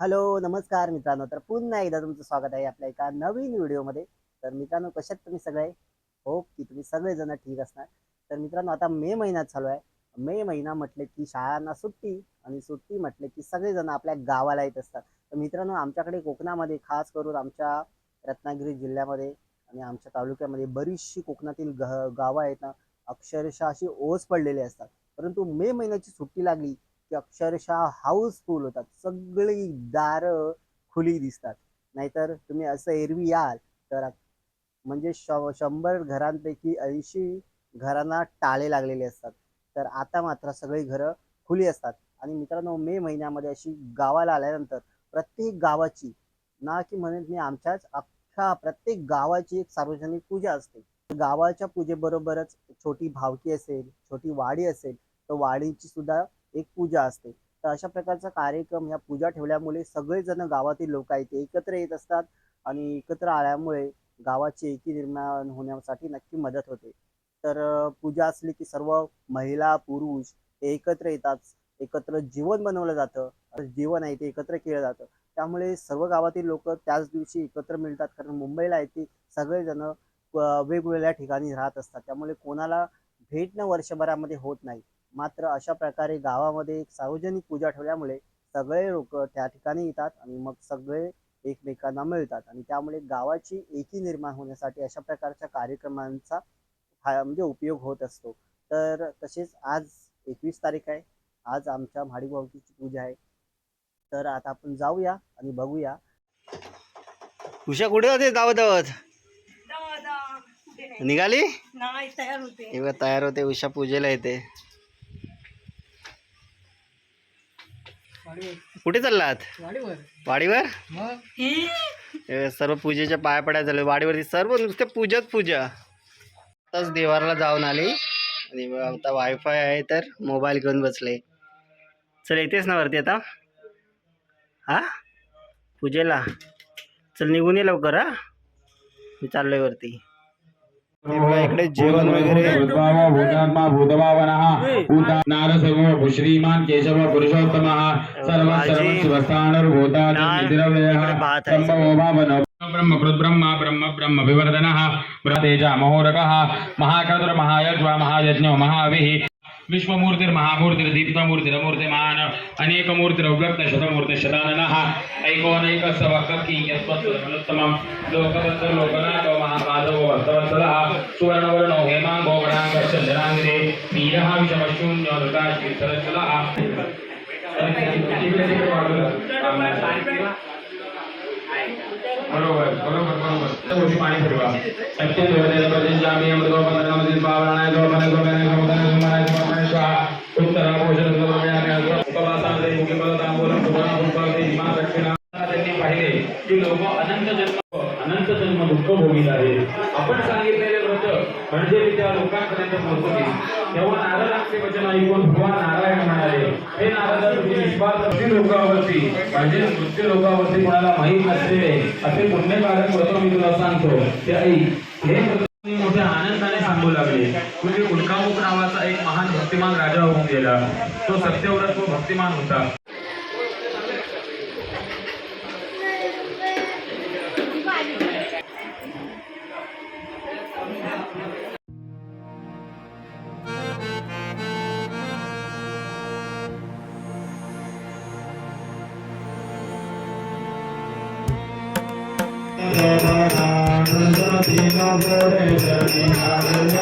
Hello नमस्कार मित्रांनो. तर पुन्हा एकदा तुमचं स्वागत आहे आपल्या एका नवीन व्हिडिओमध्ये. तर मित्रांनो कशात तुम्ही सगळे? होप की तुम्ही सगळेजण ठीक असणार. तर मित्रांनो आता मे महिन्यात चालू आहे. मे महिना म्हटले की शाळांना सुट्टी आणि सुट्टी म्हटले की सगळेजण आपल्या गावाला येत असतात. तर मित्रांनो आमच्याकडे कोकणामध्ये खास करून आमच्या रत्नागिरी जिल्ह्यामध्ये आणि आमच्या तालुक्यामध्ये बरीचशी कोकणातील ग गावं आहेत ना अक्षरशः अशी ओस पडलेली असतात. परंतु मे महिन्याची सुट्टी लागली की अक्षरशः हाऊसफुल होतात. सगळी दारं खुली दिसतात. नाहीतर तुम्ही असं एरवी याल तर म्हणजे श शंभर घरांपैकी ऐंशी घरांना टाळे लागलेले असतात. तर आता मात्र सगळी घरं खुली असतात. आणि मित्रांनो मे महिन्यामध्ये अशी गावाला आल्यानंतर प्रत्येक गावाची ना की म्हणत मी आमच्याच अख्ख्या प्रत्येक गावाची एक सार्वजनिक पूजा असते. गावाच्या पूजेबरोबरच छोटी भावकी असेल छोटी वाडी असेल तर वाडीची सुद्धा एक पूजा असते. तर अशा प्रकारचा कार्यक्रम ह्या पूजा ठेवल्यामुळे सगळेजण गावातील लोक आहेत ते एकत्र येत असतात आणि एकत्र आल्यामुळे गावाची एकी निर्माण होण्यासाठी नक्की मदत होते. तर पूजा असली की सर्व महिला पुरुष हे एकत्र येतात. एकत्र जीवन बनवलं जातं. जीवन आहे ते एकत्र केलं जातं. त्यामुळे सर्व गावातील लोक त्याच दिवशी एकत्र मिळतात. कारण मुंबईला आहे ते सगळेजण वेगवेगळ्या ठिकाणी राहत असतात. त्यामुळे कोणाला भेटणं वर्षभरामध्ये होत नाही. मात्र अशा प्रकारे गावामध्ये एक सार्वजनिक पूजा ठेवल्यामुळे सगळे लोक त्या ठिकाणी येतात आणि मग सगळे एकमेकांना मिळतात. आणि त्यामुळे गावाची एकी निर्माण होण्यासाठी अशा प्रकारच्या कार्यक्रमांचा हा म्हणजे उपयोग होत असतो. तर तसेच आज एकवीस तारीख आहे. आज आमच्या भाडीभावकीची पूजा आहे. तर आता आपण जाऊया आणि बघूया. उषा कुठे होते धावत धावत निघाली? तयार होते. तयार होते उषा पूजेला येते. कुठे चाललात? वाडीवर. हे सर्व पूजेच्या पाया पड्या झाले वाडीवरती सर्व नुसते पूजाच पूजा. आताच देवारला जाऊन आली. आणि आता वायफाय आहे तर मोबाईल घेऊन बसले. चल येतेस ना वरती आता? हा? पूजेला. चल निघून ये लवकर हा? मी चाललोय वरती. इकडे जेवण वगैरे. भूतभाव भूतात्मा भूतभावनः भूता नारसर्व श्रीमान केशव पुरुषोत्तमः. सर्व सर्व शिवस्थानर भूतादिद्रव्यः भात आहे. ब्रह्मोभावन ब्रह्म ब्रह्म ब्रह्म ब्रह्म विवर्धनः ब्रतेजा महोरगः महाकर्दुर महायज्वा महायज्ञो महाविः विश्वमूर्तिर्महामूर्तिर् दीप्तमूर्तिरमूर्तिमान् अनेकमूर्तिरव्यक्त शतमूर्ति शताननः ऐकोनैक सवककी यत्त्वत्तमं लोकवन्तो लोकनाथो महामाधवो भक्तवत्सलः सुवर्णवर्णो हेमाङ्गो गणाङ्गश्चन्द्राङ्गिरे नीरः विषमशून्यो नृकाशीर्सरस्वलः बरोबर बरोबर बरोबर. गोष्टी पाणी फिरवा. सत्य देवतेला प्रतिज्ञामी अमृतोपकरणमध्ये पावरणाय दोपने दोपने समुदाय सुमनाय सुमनाय होईल आहे. आपण सांगितलेले व्रत म्हणजे मी त्या लोकांपर्यंत पोहोचवली तेव्हा नारदांचे वचन ऐकून भगवान नारायण म्हणाले हे नारदा तुझी विश्वास लोकावरती म्हणजे मृत्यू लोकावरती कोणाला माहीत नसलेले असे पुण्यकारक व्रत मी तुला सांगतो. ते ऐक. हे मी मोठ्या आनंदाने सांगू लागले. म्हणजे उल्कामुख नावाचा एक महान भक्तिमान राजा होऊन गेला. तो सत्यव्रत व भक्तिमान होता. પડે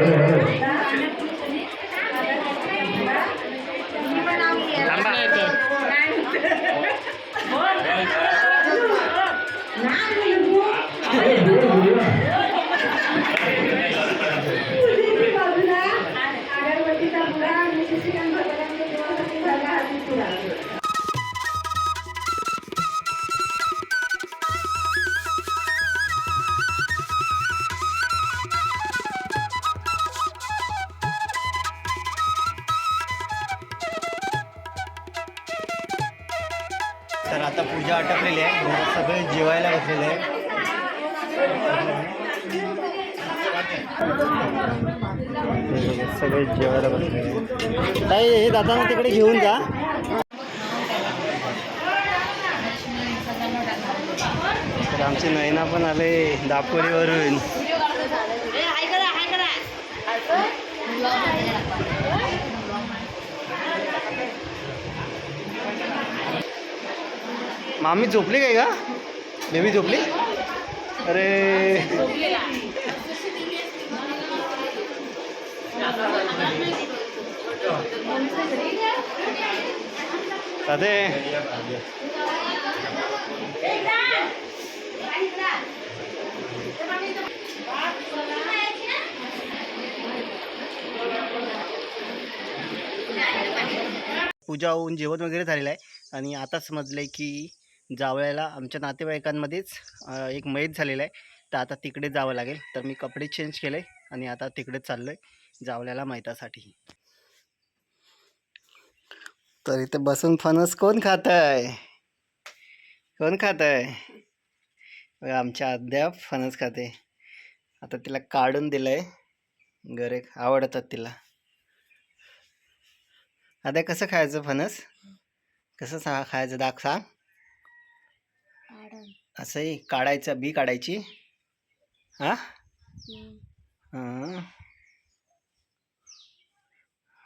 Evet, evet. तर आता पूजा आटपलेली आहे. घरात सगळे जेवायला बसलेले आहे सगळे जेवायला बसलेले ताई हे दादांना तिकडे घेऊन जा. तर आमचे नयना पण आले दापोलीवरून मामी झोपली काय का बेबी झोपली? अरे. अरे पूजा होऊन जेवण वगैरे झालेलं आहे. आणि आता समजलं आहे की जावळ्याला आमच्या नातेवाईकांमध्येच एक मैत झालेला आहे. तर आता तिकडे जावं लागेल. तर मी कपडे चेंज केले आणि आता तिकडे चाललो आहे जावळ्याला मैतासाठी तर इथे बसून फणस कोण खात आहे कोण खात आहे बघा, आमच्या अद्याप फणस खाते. आता तिला काढून दिलं आहे गरे आवडतात तिला. अद्या कसं खायचं फणस? कसं सा खायचं? दाख सांग. असंही काढायचं बी काढायची. हा? हां.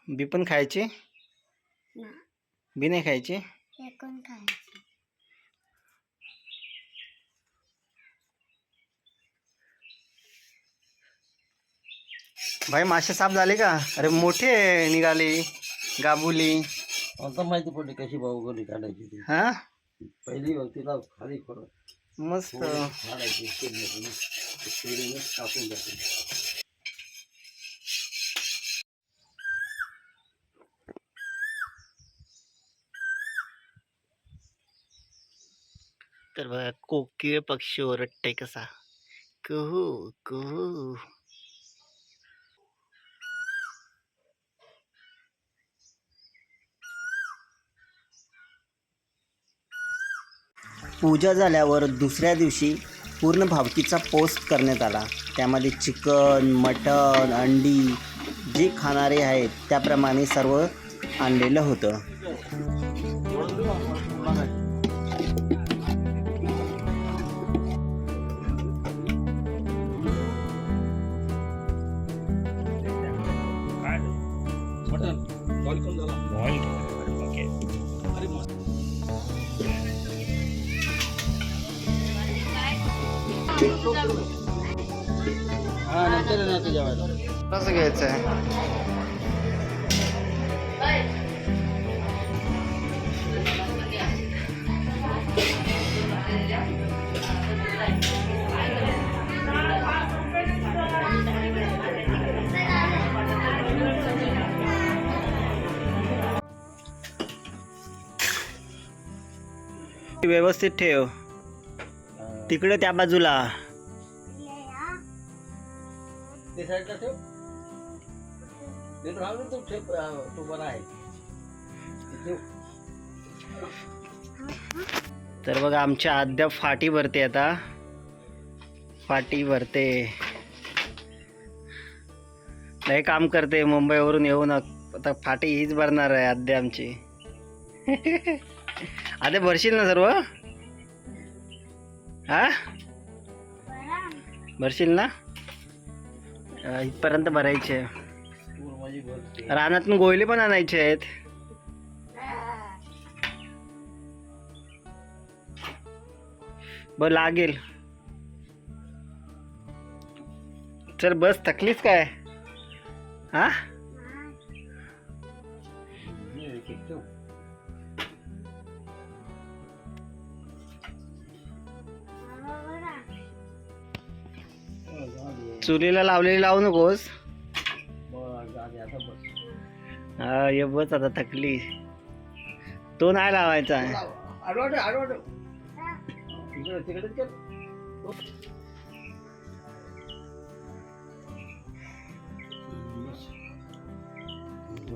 बी पण खायची? बी नाही खायची? भाई मासे साफ झाले का? अरे मोठे निघाले. गाबुली. आता माहिती पडली कशी बाहुबली काढायची हा? पहिली तिला खाली करत मस्त. टाकून द्यायची तर बघा कोकिळ पक्षी ओरडते कसा. कुहू कुहू. पूजा झाल्यावर दुसऱ्या दिवशी पूर्ण भावकीचा पोस्ट करण्यात आला. त्यामध्ये चिकन मटन अंडी जे खाणारे आहेत त्याप्रमाणे सर्व आणलेलं होतं. जेवायला. कसं घ्यायचं आहे व्यवस्थित ठेव. तिकडे त्या बाजूला. ते साईडला ठेव. ते तू ठेव तू बरा आहे. ठेव. तर बघा आमच्या अद्याप फाटी भरते आता. फाटी भरते. लय काम करते मुंबईवरून येऊन. आता फाटी हीच भरणार आहे अद्या आमची. आता भरशील ना सर्व? हा? भरशील ना? इथपर्यंत भरायचे. रानातून गोयले पण आणायचे आहेत. बर लागेल. चल बस थकलीच काय? हा? चुलीला लावलेली लावू नकोस. हा ये बस आता थकली. तो नाही लावायचा.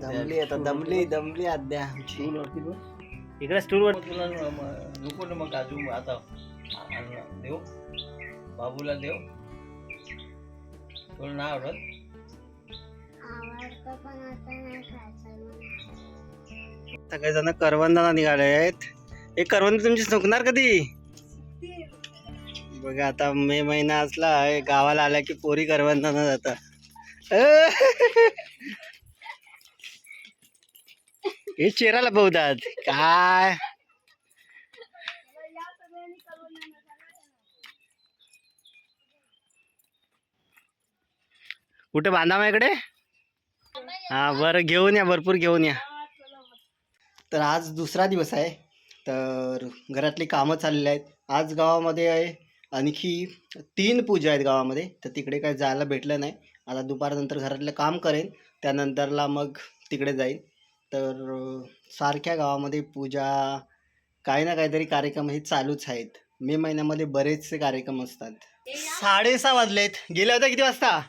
दमली आता दमली दमली अद्या. इकडे स्टूलवर तुला नको मग अजून आता देऊ बाबूला देऊ तुला नाही आवडत? सगळेजण करवंदाना निघाले आहेत. हे करवंद तुमची सुकणार कधी? बघा आता मे महिना असला आहे, गावाला आला की पोरी करवंदाना जातात. हे चेहराला बहुतात काय? कुठे बांधा इकडे? हा बरं घेऊन या भरपूर घेऊन या. तर आज दुसरा दिवस आहे. तर घरातली कामं चाललेली आहेत. आज गावामध्ये आहे. आणखी तीन पूजा आहेत गावामध्ये. तर तिकडे काय जायला भेटलं नाही. आता दुपारनंतर घरातलं काम करेन. त्यानंतरला मग तिकडे जाईन. तर सारख्या गावामध्ये पूजा काही ना काहीतरी कार्यक्रम हे चालूच आहेत. मे महिन्यामध्ये बरेचसे कार्यक्रम असतात. साडेसहा वाजलेत. गेल्या होत्या किती वाजता?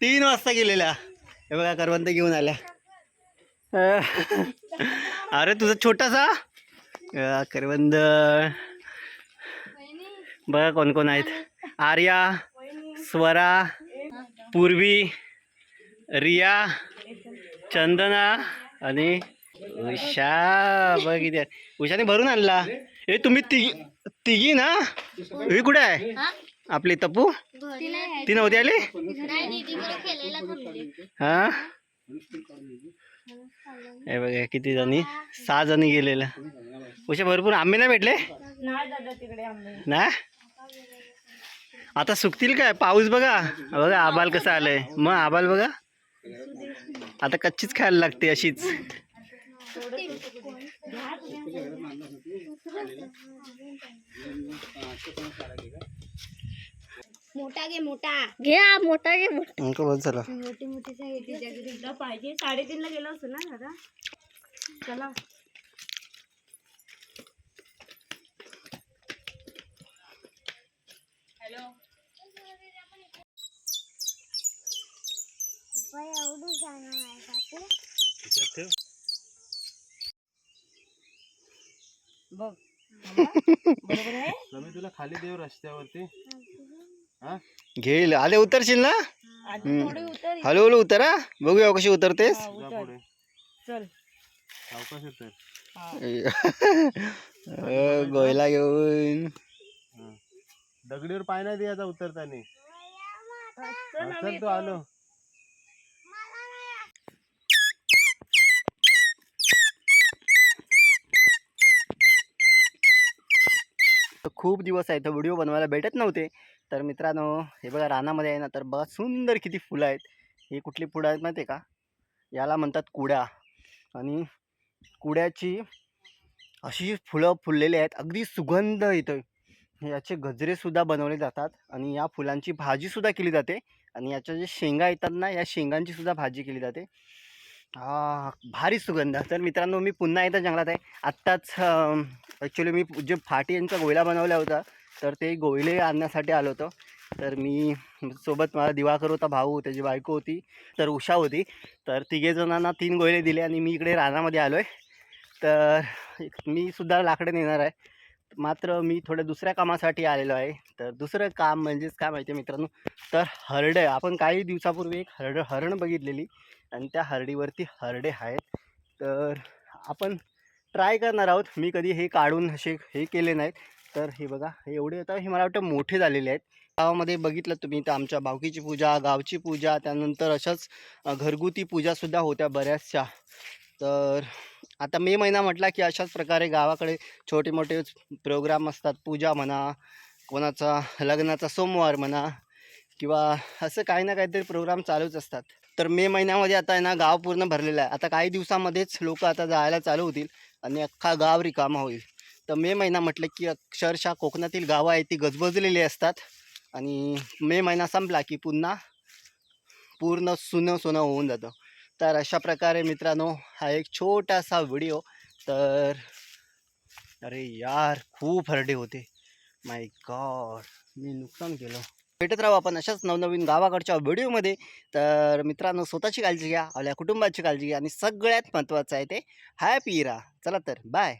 तीन वाजता गेलेल्या. हे बघा करवंत घेऊन आल्या. अरे तुझा छोटासा? करवंद. बघा कोण कोण आहेत. आर्या स्वरा पूर्वी रिया चंदना आणि उषा. बघ किती आहे. उषाने भरून आणला. हे तुम्ही तिघी तिघी ना? ही कुठे आहे? आपली तपू? ती नव्हती आली? हा? हे बघा किती जणी? सहा जणी गेलेल्या उशा भरपूर. आंबे नाही भेटले? ना? आता सुकतील काय? पाऊस बघा. बघा आबाल कसं आलंय. मग आबाल बघा. आता कच्चीच खायला लागते अशीच. मोठा घे मोठा. घे हा, मोठा घे मोठा. अंक मोठी मोठी तिला पाहिजे. साडेतीन ला गेलो असतो ना दादा. चला. बघ. बरोबर आहे? तुला खाली देऊ रस्त्यावरती. घेईल. आले उतरशील ना? आधी थोडी उतर. हळूहळू उतरा बघूया कशी उतरतेस. हा, गोयला घेऊन. दगडीवर पाय नाही द्यायचा उतरताना. चल चल तू आलो. खूप दिवस आहे तर व्हिडिओ बनवायला भेटत नव्हते. तर मित्रांनो हे बघा रानामध्ये आहे ना तर बघा सुंदर किती फुलं आहेत. ही कुठली फुलं आहेत माहिती आहे का? याला म्हणतात कुड्या. आणि कुड्याची अशी फुलं फुललेली आहेत. अगदी सुगंध येतो याचे गजरेसुद्धा बनवले जातात आणि या फुलांची भाजीसुद्धा केली जाते. आणि याच्या जे शेंगा येतात ना या शेंगांचीसुद्धा भाजी केली जाते. हा भारी सुगंध. तर मित्रांनो मी पुन्हा एकदा जंगलात आहे. आत्ताच ॲक्च्युली मी जे फाटी यांचा गोयला बनवला होता तर ते गोयले आणण्यासाठी आलो होतो. तर मी सोबत मला दिवाकर होता भाऊ त्याची बायको होती तर उषा होती. तर तिघे जणांना तीन गोयले दिले आणि मी इकडे रानामध्ये आलो आहे तर मी सुद्धा लाकडं नेणार आहे. मात्र मी थोड्या दुसऱ्या कामासाठी आलेलो आहे. तर दुसरं काम म्हणजेच काय माहिती आहे मित्रांनो? तर हरडे. आपण काही दिवसापूर्वी एक हरड हरण बघितलेली. आणि त्या हरडीवरती हरडे आहेत. तर आपण ट्राय करणार आहोत. मी कधी हे काढून असे हे केले नाहीत. तर हे बघा हे एवढे आता हे मला वाटतं मोठे झालेले आहेत. गावामध्ये बघितलं तुम्ही तर आमच्या भावकीची पूजा गावची पूजा त्यानंतर अशाच घरगुती पूजासुद्धा होत्या बऱ्याचशा. तर आता मे महिना म्हटला की अशाच प्रकारे गावाकडे छोटे मोठे प्रोग्राम असतात. पूजा म्हणा कोणाचा लग्नाचा सोमवार म्हणा किंवा असं काही ना काहीतरी प्रोग्राम चालूच असतात. तर मे महिन्यामध्ये आता आहे ना गाव पूर्ण भरलेलं आहे. आता काही दिवसामध्येच लोक आता जायला चालू होतील आणि अख्खा गाव रिकामा होईल. तर मे महिना म्हटलं की अक्षरशः कोकणातील गावं आहे ती गजबजलेली असतात. आणि मे महिना संपला की पुन्हा पूर्ण सुनं सुनं होऊन जातं. तर अशा प्रकारे मित्रांनो हा एक छोटासा व्हिडिओ. तर अरे यार खूप हरडे होते. माय गॉड मी नुकसान केलं. भेटत राहू आपण अशाच नवनवीन गावाकडच्या व्हिडिओमध्ये. तर मित्रांनो स्वतःची काळजी घ्या आपल्या कुटुंबाची काळजी घ्या आणि सगळ्यात महत्त्वाचं आहे ते हॅपी राहा चला तर बाय.